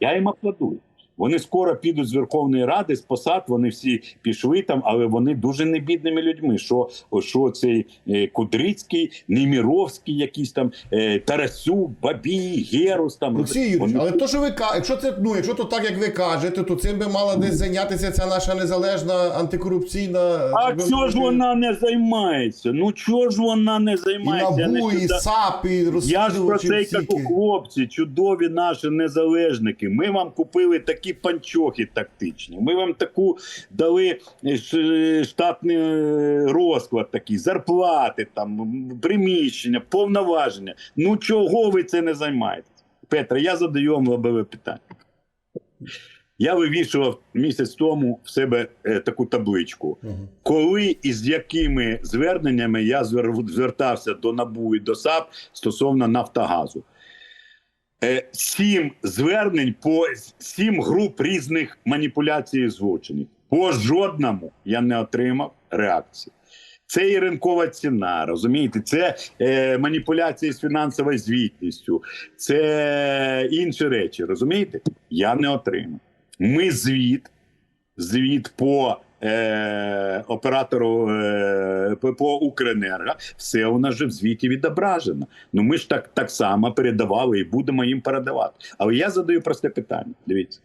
Я їм аплодую. Вони скоро підуть з Верховної Ради, з посад, вони всі пішли там, але вони дуже небідними людьми. Що, що цей е, Кудрицький, Неміровський, якийсь там е, Тарасюк, Бабій, Герус там. Олексій Юрійович, Вони- але то, що ви якщо це ну, якщо то так, як ви кажете, то цим би мала десь зайнятися ця наша незалежна антикорупційна. А чого ж вона не займається? Ну чого ж вона не займається? Я НАБУ, і САП, і Я ж про це кажу, хлопці, чудові наші незалежники. Ми вам купили такі панчохи тактичні. Ми вам таку дали е, штатний е, розклад, такий, зарплати, там, приміщення, повноваження. Ну чого ви це не займаєтесь? Петре, я задаю вам лобове питання. Я вивішував місяць тому в себе е, таку табличку Мгм. коли і з якими зверненнями я звер- звертався до НАБУ і до САП стосовно Нафтогазу. Е, Сім звернень по сім груп різних маніпуляцій і. По жодному я не отримав реакції. Це і ринкова ціна, розумієте? Це е, маніпуляції з фінансовою звітністю, це інші речі. Розумієте? Я не отримав. Ми звіт, звіт по е, оператору е, по, по Укренерго, все у нас же в звіті відображено. Ну ми ж так, так само передавали і будемо їм передавати. Але я задаю просте питання. Дивіться.